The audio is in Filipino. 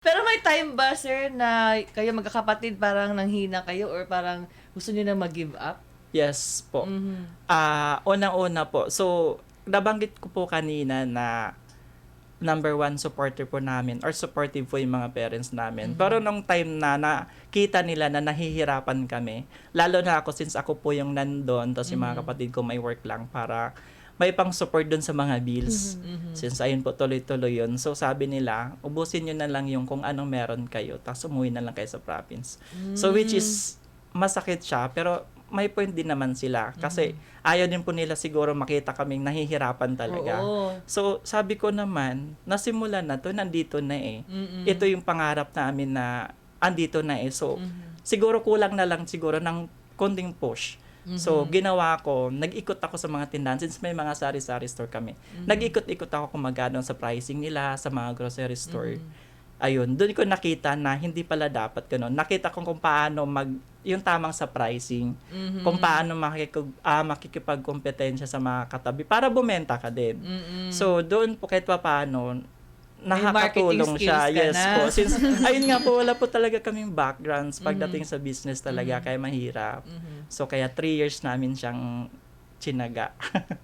Pero may time ba, sir, na kayo magkakapatid parang nanghina kayo or parang gusto niyo na mag-give up? Yes po. Mhm. Ah, unang-una po. So, nabanggit ko po kanina na number one supporter po namin or supportive po yung mga parents namin. Pero nung time na nakita nila na nahihirapan kami, lalo na ako since ako po yung nandun, tapos yung mga kapatid ko may work lang para may pang support dun sa mga bills. Since ayun po tuloy-tuloy yun. So sabi nila, ubusin nyo na lang yung kung anong meron kayo, tapos umuwi na lang kayo sa province. So which is masakit siya, pero may point din naman sila. Kasi ayaw din po nila siguro makita kaming nahihirapan talaga. Oo. So, sabi ko naman, nasimulan na to, nandito na eh. Mm-mm. Ito yung pangarap namin na andito na eh. So, siguro kulang na lang siguro ng konting push. So, ginawa ko, nag-ikot ako sa mga tindahan since may mga sari-sari store kami. Nag-ikot-ikot ako kung magkano sa pricing nila sa mga grocery store. Ayun, doon ko nakita na hindi pala dapat ganun. Nakita ko kung paano mag, yung tamang sa pricing, Mhm. kung paano makikig, ah, makikipagkompetensya sa mga katabi para bumenta ka din. Mm-mm. So, doon po kahit pa paano, nakakatulong siya. Yes na. po. Since, ayun nga po, wala po talaga kaming backgrounds pagdating Mhm. sa business talaga, kaya mahirap. Mhm. So, kaya three years namin siyang chinaga.